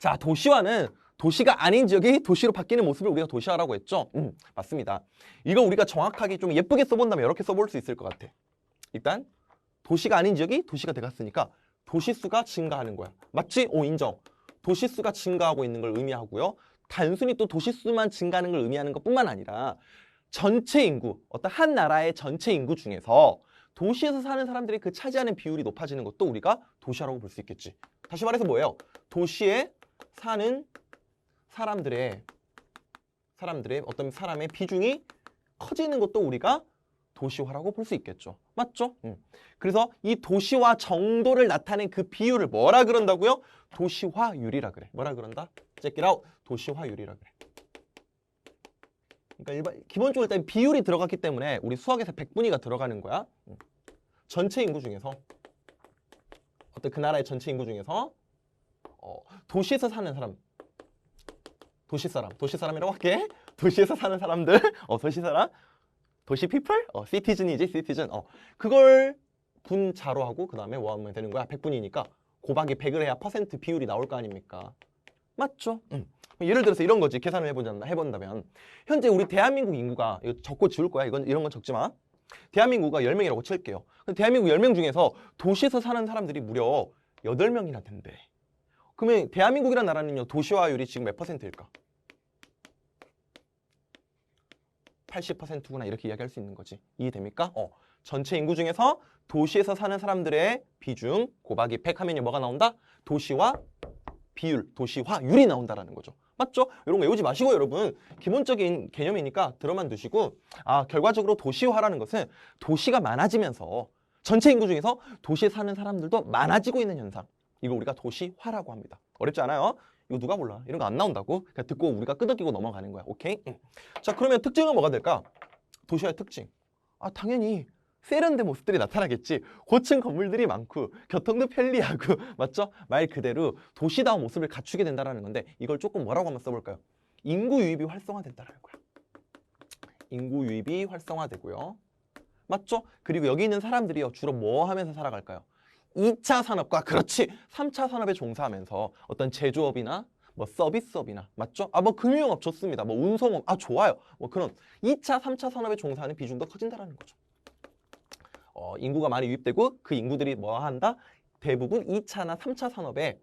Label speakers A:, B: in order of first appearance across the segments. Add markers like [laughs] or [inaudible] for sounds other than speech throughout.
A: 자, 도시화는 도시가 아닌 지역이 도시로 바뀌는 모습을 우리가 도시화라고 했죠. 음, 맞습니다. 이거 우리가 정확하게 좀 예쁘게 써본다면 이렇게 써볼 수 있을 것 같아. 일단 도시가 아닌 지역이 도시가 돼갔으니까 도시수가 증가하는 거야. 맞지? 오, 인정. 도시수가 증가하고 있는 걸 의미하고요. 단순히 또 도시수만 증가하는 걸 의미하는 것뿐만 아니라 전체 인구, 어떤 한 나라의 전체 인구 중에서 도시에서 사는 사람들이 그 차지하는 비율이 높아지는 것도 우리가 도시화라고 볼 수 있겠지. 다시 말해서 뭐예요? 도시에 사는 사람들의 사람들의 어떤 사람의 비중이 커지는 것도 우리가 도시화라고 볼 수 있겠죠. 맞죠? 음. 그래서 이 도시화 정도를 나타낸 그 비율을 뭐라 그런다고요? 도시화율이라 그래. 뭐라 그런다? check. 도시화율이라 그래. 그러니까 일반 기본적으로 일단 비율이 들어갔기 때문에 우리 수학에서 백분위가 들어가는 거야. 음. 전체 인구 중에서 어떤 그 나라의 전체 인구 중에서 어, 도시에서 사는 사람. 도시 사람. 도시 사람이라고 할게. 도시에서 사는 사람들. 어 도시 사람. 도시 피플 어 시티즌이지 시티즌 어 그걸 분자로 하고 그 다음에 뭐 하면 되는 거야. 100분이니까 곱하기 100을 해야 퍼센트 비율이 나올 거 아닙니까? 맞죠? 음. 예를 들어서 이런 거지. 계산을 해보자 해본다면. 현재 우리 대한민국 인구가 이거 적고 지울 거야. 이건 이런 건 적지 마. 대한민국가 10명이라고 칠게요. 대한민국 10명 중에서 도시에서 사는 사람들이 무려 8명이나 된대 그러면 대한민국이라는 나라는요 도시화율이 지금 몇 퍼센트일까? 80%구나 이렇게 이야기할 수 있는 거지 이해됩니까? 어 전체 인구 중에서 도시에서 사는 사람들의 비중 곱하기 100 하면요 뭐가 나온다? 도시화 비율, 도시화율이 나온다라는 거죠 맞죠? 이런 거 외우지 마시고 여러분 기본적인 개념이니까 들어만 두시고 아 결과적으로 도시화라는 것은 도시가 많아지면서 전체 인구 중에서 도시에 사는 사람들도 많아지고 있는 현상 이거 우리가 도시화라고 합니다. 어렵지 않아요? 이거 누가 몰라? 이런 거 안 나온다고? 그냥 듣고 우리가 끄덕이고 넘어가는 거야. 오케이? 응. 자, 그러면 특징은 뭐가 될까? 도시화의 특징. 아, 당연히 세련된 모습들이 나타나겠지. 고층 건물들이 많고 교통도 편리하고 [laughs] 맞죠? 말 그대로 도시다운 모습을 갖추게 된다라는 건데 이걸 조금 뭐라고 한번 써볼까요? 인구 유입이 활성화된다라는 거야. 인구 유입이 활성화되고요. 맞죠? 그리고 여기 있는 사람들이요 주로 뭐 하면서 살아갈까요? 2차 산업과 그렇지 3차 산업에 종사하면서 어떤 제조업이나 뭐 서비스업이나 맞죠? 아 뭐 금융업 좋습니다. 뭐 운송업 아 좋아요. 뭐 그런 2차, 3차 산업에 종사하는 비중도 커진다라는 거죠. 어, 인구가 많이 유입되고 그 인구들이 뭐 한다? 대부분 2차나 3차 산업에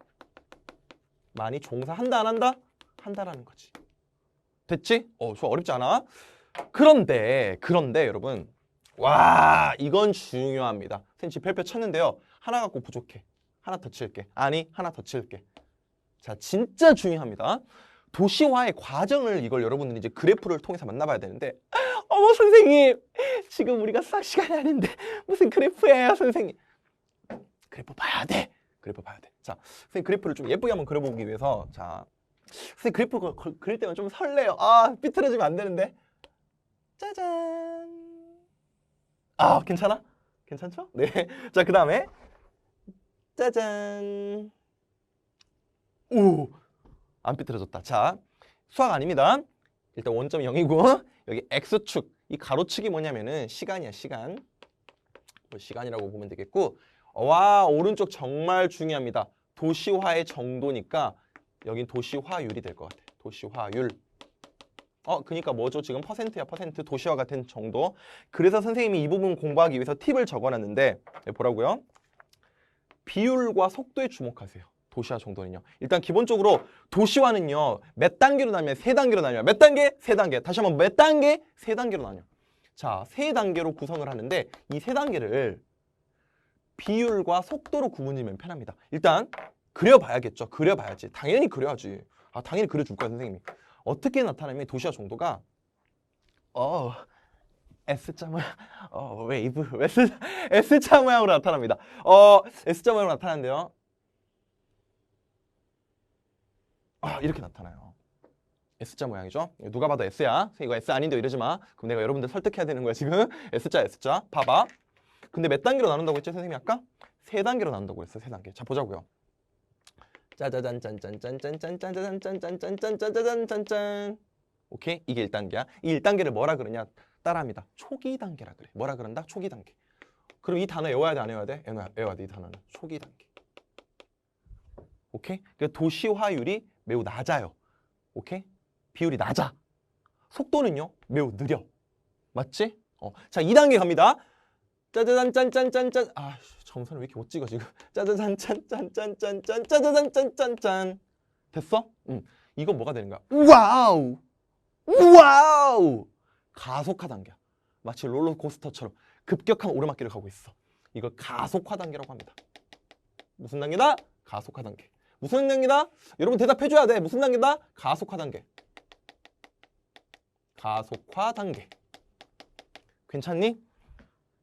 A: 많이 종사한다 안 한다? 한다라는 거지. 됐지? 어, 좋아 어렵지 않아? 그런데 그런데 여러분 와 이건 중요합니다. 선생님 별표 쳤는데요. 하나 갖고 부족해. 하나 더 칠게. 아니 하나 더 칠게. 자 진짜 중요합니다. 도시화의 과정을 이걸 여러분들이 이제 그래프를 통해서 만나봐야 되는데 [gasps] 어머 선생님 지금 우리가 수학 시간이 아닌데 [laughs] 무슨 그래프예요 선생님 그래프 봐야 돼 그래프 봐야 돼자 선생님 그래프를 좀 예쁘게 한번 그려보기 위해서 자 선생님 그래프 그, 그, 그릴 때만 좀 설레요 아 삐뚤어지면 안 되는데 짜잔 아 괜찮아? 괜찮죠? [laughs] 네자 그 다음에 짜잔. 오 안 삐뚤어졌다. 자 수학 아닙니다. 일단 원점이 0이고 여기 x축. 이 가로축이 뭐냐면은 시간이야 시간. 뭐 시간이라고 보면 되겠고 와 오른쪽 정말 중요합니다. 도시화의 정도니까 여긴 도시화율이 될 것 같아. 도시화율. 어 그니까 뭐죠? 지금 퍼센트야 퍼센트. 도시화 같은 정도. 그래서 선생님이 이 부분 공부하기 위해서 팁을 적어놨는데 네, 보라고요 비율과 속도에 주목하세요 도시화 정도는요. 일단 기본적으로 도시화는요. 몇 단계로 나뉘면 세 단계로 나뉘어요. 몇 단계? 세 단계. 다시 한번 몇 단계? 세 단계로 나뉘어. 자, 세 단계로 구성을 하는데 이 세 단계를 비율과 속도로 구분하면 편합니다. 일단 그려봐야겠죠. 그려봐야지. 당연히 그려야지. 아, 당연히 그려줄 거야, 선생님이. 어떻게 나타나면 도시화 정도가 어 S자 모양, 어 웨이브, S, S자 모양으로 나타납니다. 어 S자 모양으로 나타나는데요. 아, 이렇게 나타나요. S자 모양이죠. 누가 봐도 S야. 이거 S 아닌데 이러지 마. 그럼 내가 여러분들 설득해야 되는 거야 지금. S자 S자. 봐봐. 근데 몇 단계로 나눈다고 했죠 선생님이 아까? 세 단계로 나눈다고 했어. 세 단계. 자 보자고요. 짜자잔 짠짠짠짠짠짠짠짠짠짠짠짠짠짠짠 오케이? 이게 1단계야. 이 1단계를 뭐라 그러냐? 따라합니다. 초기 단계라 그래. 뭐라 그런다? 초기 단계. 그럼 이 단어 외워야 돼, 안 외워야 돼? 외워야 돼, 이 단어는. 초기 단계. 오케이? 그러니까 도시화율이 매우 낮아요. 오케이? 비율이 낮아. 속도는요 매우 느려. 맞지? 어. 자, 2단계 갑니다. 짜자잔 짠짠짠짠. 아, 점선을 왜 이렇게 못 찍어 지금. [laughs] 짜자잔 짠짠짠짠짠 짜자잔 짠짠짠. 됐어? 응. 이건 뭐가 되는 거야? 와우! 와우! 가속화 단계야. 마치 롤러코스터처럼 급격한 오르막길을 가고 있어. 이걸 가속화 단계라고 합니다. 무슨 단계다? 가속화 단계. 무슨 단계다? 여러분 대답해 줘야 돼. 무슨 단계다? 가속화 단계. 가속화 단계. 괜찮니?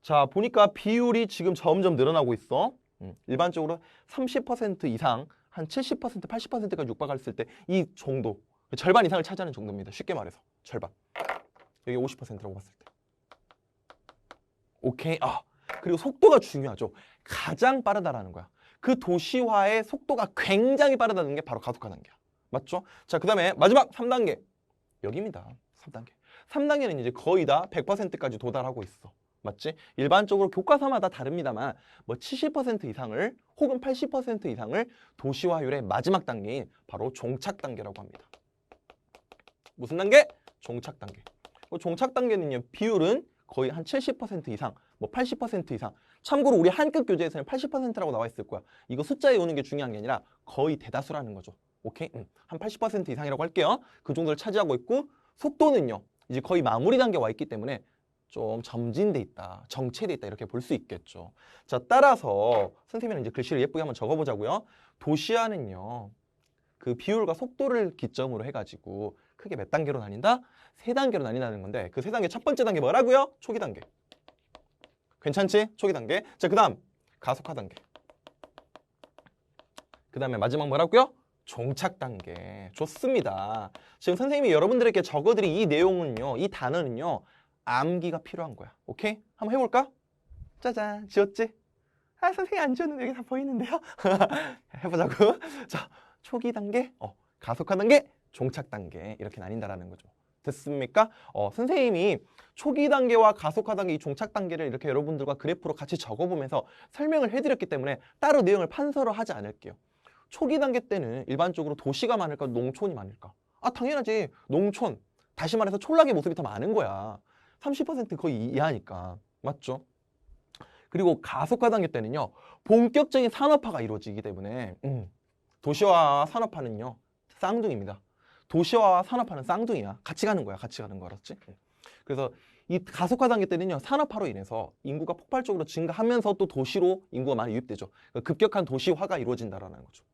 A: 자, 보니까 비율이 지금 점점 늘어나고 있어. 음, 일반적으로 30% 이상, 한 70%, 80%까지 육박했을 때 이 정도, 절반 이상을 차지하는 정도입니다. 쉽게 말해서 절반. 여기 50%라고 봤을 때. 오케이. 아, 그리고 속도가 중요하죠. 가장 빠르다라는 거야. 그 도시화의 속도가 굉장히 빠르다는 게 바로 가속화 단계야. 맞죠? 자, 그 다음에 마지막 3단계. 여기입니다. 3단계. 3단계는 이제 거의 다 100%까지 도달하고 있어. 맞지? 일반적으로 교과서마다 다릅니다만 뭐 70% 이상을 혹은 80% 이상을 도시화율의 마지막 단계인 바로 종착 단계라고 합니다. 무슨 단계? 종착 단계. 그 종착 단계는요. 비율은 거의 한 70% 이상, 뭐 80% 이상. 참고로 우리 한급 교재에서는 80%라고 나와 있을 거야. 이거 숫자에 오는 게 중요한 게 아니라 거의 대다수라는 거죠. 오케이? 응. 한80% 이상이라고 할게요. 그 정도를 차지하고 있고 속도는요. 이제 거의 마무리 단계 와 있기 때문에 좀 점진돼 있다, 정체돼 있다 이렇게 볼 수 있겠죠. 자, 따라서 선생님은 이제 글씨를 예쁘게 한번 적어보자고요. 도시화는요, 그 비율과 속도를 기점으로 해가지고 크게 몇 단계로 나뉜다? 세 단계로 나뉜다는 건데 그 세 단계 첫 번째 단계 뭐라고요? 초기 단계. 괜찮지? 초기 단계. 자, 그 다음 가속화 단계. 그 다음에 마지막 뭐라고요? 종착 단계. 좋습니다. 지금 선생님이 여러분들에게 적어드린 이 내용은요, 이 단어는요, 암기가 필요한 거야. 오케이? 한번 해볼까? 짜잔, 지웠지? 아, 선생님 안 지웠는데 여기 다 보이는데요? [laughs] 해보자고. 자, 초기 단계, 어, 가속화 단계, 종착 단계 이렇게 나뉜다라는 거죠. 됐습니까? 어, 선생님이 초기 단계와 가속화 단계, 이 종착 단계를 이렇게 여러분들과 그래프로 같이 적어보면서 설명을 해드렸기 때문에 따로 내용을 판서로 하지 않을게요. 초기 단계 때는 일반적으로 도시가 많을까, 농촌이 많을까? 아, 당연하지. 농촌. 다시 말해서 촌락의 모습이 더 많은 거야. 30% 거의 이하니까. 맞죠? 그리고 가속화 단계 때는요. 본격적인 산업화가 이루어지기 때문에 음, 도시화와 산업화는요. 쌍둥이입니다. 도시화와 산업화는 쌍둥이야. 같이 가는 거야. 같이 가는 거 알았지? 음. 그래서 이 가속화 단계 때는요. 산업화로 인해서 인구가 폭발적으로 증가하면서 또 도시로 인구가 많이 유입되죠. 그러니까 급격한 도시화가 이루어진다라는 거죠.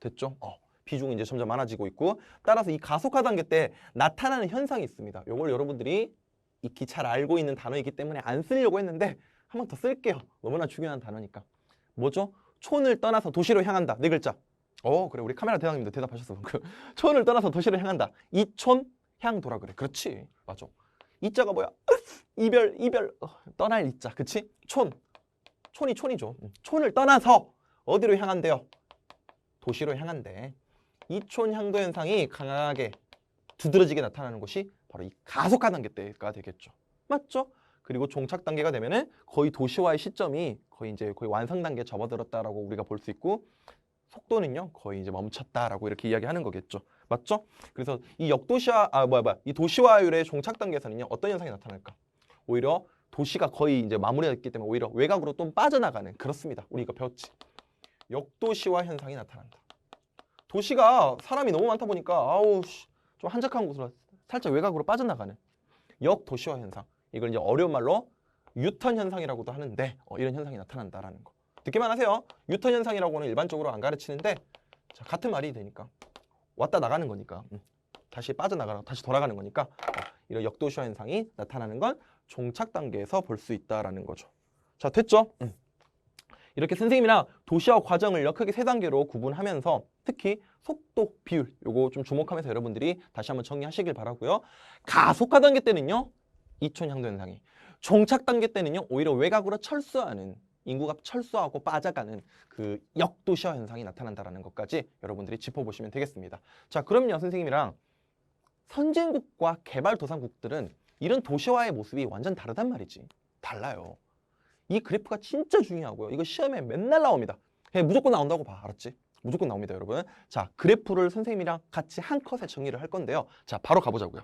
A: 됐죠? 어. 비중이 이제 점점 많아지고 있고 따라서 이 가속화 단계 때 나타나는 현상이 있습니다. 이걸 여러분들이 익히 잘 알고 있는 단어이기 때문에 안 쓰려고 했는데 한 번 더 쓸게요. 너무나 중요한 단어니까. 뭐죠? 촌을 떠나서 도시로 향한다. 네 글자. 어 그래 우리 카메라 대장님도 대답하셨어. 그 촌을 떠나서 도시로 향한다. 이촌 향도라 그래. 그렇지. 맞아. 이자가 뭐야? [laughs] 이별 이별 어, 떠날 이자. 그치? 촌. 촌이 촌이죠. 음, 촌을 떠나서 어디로 향한대요? 도시로 향한대. 이촌 향도 현상이 강하게 두드러지게 나타나는 것이 바로 이 가속화 단계 때가 되겠죠. 맞죠? 그리고 종착 단계가 되면은 거의 도시화의 시점이 거의 이제 거의 완성 단계에 접어들었다라고 우리가 볼 수 있고 속도는요 거의 이제 멈췄다라고 이렇게 이야기하는 거겠죠. 맞죠? 그래서 이 역도시화 아 뭐야 뭐야 이 도시화율의 종착 단계에서는요 어떤 현상이 나타날까? 오히려 도시가 거의 이제 마무리됐기 때문에 오히려 외곽으로 좀 빠져나가는 그렇습니다. 우리 이거 배웠지. 역도시화 현상이 나타난다. 도시가 사람이 너무 많다 보니까 아우 씨, 좀 한적한 곳으로 살짝 외곽으로 빠져나가는 역도시화 현상. 이걸 이제 어려운 말로 유턴 현상이라고도 하는데 어, 이런 현상이 나타난다라는 거. 듣기만 하세요. 유턴 현상이라고는 일반적으로 안 가르치는데 자, 같은 말이 되니까 왔다 나가는 거니까 음, 다시 빠져나가고 다시 돌아가는 거니까 어, 이런 역도시화 현상이 나타나는 건 종착 단계에서 볼 수 있다라는 거죠. 자 됐죠? 음. 이렇게 선생님이랑 도시화 과정을요 크게 세 단계로 구분하면서 특히 속도, 비율 요거 좀 주목하면서 여러분들이 다시 한번 정리하시길 바라고요. 가속화 단계 때는요 이촌 향도 현상이 종착 단계 때는요 오히려 외곽으로 철수하는 인구가 철수하고 빠져가는 그 역도시화 현상이 나타난다라는 것까지 여러분들이 짚어보시면 되겠습니다. 자 그럼요 선생님이랑 선진국과 개발도상국들은 이런 도시화의 모습이 완전 다르단 말이지. 달라요. 이 그래프가 진짜 중요하고요. 이거 시험에 맨날 나옵니다. 그냥 무조건 나온다고 봐. 알았지? 무조건 나옵니다, 여러분. 자, 그래프를 선생님이랑 같이 한 컷에 정리를 할 건데요. 자, 바로 가보자고요.